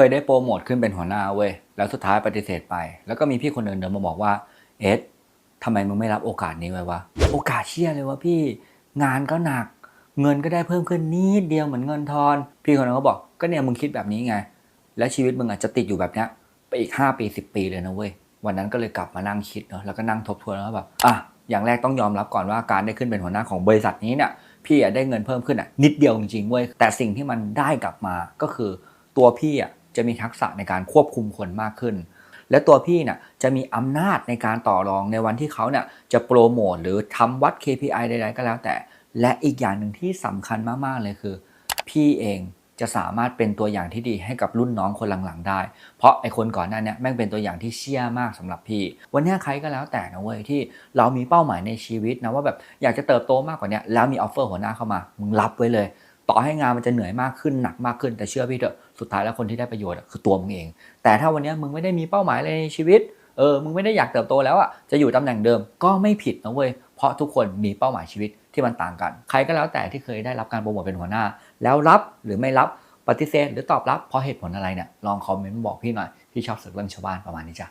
เคยได้โปรโมทขึ้นเป็นหัวหน้าเว้ย แล้วสุดท้ายปฏิเสธไป แล้วก็มีพี่คนหนึ่งเดินมาบอกว่า เอสทำไมมึงไม่รับโอกาสนี้ไว้วะ โอกาสเชี่ยเลยวะพี่ งานก็หนัก เงินก็ได้เพิ่มขึ้นนิดเดียวเหมือนเงินทอน พี่คนนั้นก็บอก ก็เนี่ยมึงคิดแบบนี้ไง และชีวิตมึงอาจจะติดอยู่แบบเนี้ยไปอีก 5 ปี 10 ปีเลยนะเว้ย วันนั้นก็เลยกลับมานั่งคิดเนาะ แล้วก็นั่งทบทวนแล้วแบบ อะ อย่างแรกต้องยอมรับก่อนว่าการได้ขึ้นเป็นหัวหน้าของบริษัทนี้เนี่ย พี่อะได้เงินเพิ่มขึ้นอะนิดเดียวจริงๆเว้ย แต่สิ่งที่มันได้กลับมาก็คือตัวพี่อะ จะมีทักษะในการควบคุมคนมากขึ้น และตัวพี่เนี่ยจะมีอำนาจในการต่อรองในวันที่เขาเนี่ยจะโปรโมทหรือทำวัด KPI ใดๆก็แล้วแต่ และอีกอย่างหนึ่งที่สำคัญมากๆเลยคือ พี่เองจะสามารถเป็นตัวอย่างที่ดีให้กับรุ่นน้องคนหลังๆได้ เพราะไอ้คนก่อนหน้าเนี้แม่งเป็นตัวอย่างที่เชี่ยมากสำหรับพี่ วันนี้ใครก็แล้วแต่นะเว้ยที่เรามีเป้าหมายในชีวิตนะว่าแบบอยากจะเติบโตมากกว่านี้แล้วมีออฟเฟอร์หัวหน้าเข้ามา มึงรับไว้เลย ต่อให้งานมันจะเหนื่อยมากขึ้นหนักมากขึ้น แต่เชื่อพี่เถอะสุดท้ายแล้วคนที่ได้ประโยชน์คือตัวมึงเอง แต่ถ้าวันนี้มึงไม่ได้มีเป้าหมายอะไรในชีวิตเออมึงไม่ได้อยากเติบโตแล้วอะจะอยู่ตำแหน่งเดิมก็ไม่ผิดนะเว้ยเพราะทุกคนมีเป้าหมายชีวิตที่มันต่างกัน ใครก็แล้วแต่ที่เคยได้รับการโปรโมทเป็นหัวหน้า แล้วรับหรือไม่รับปฏิเสธหรือตอบรับเพราะเหตุผลอะไรเนี่ยลองคอมเมนต์บอกพี่หน่อยพี่ชอบสึกเรื่องชาวบ้านประมาณนี้จ้ะ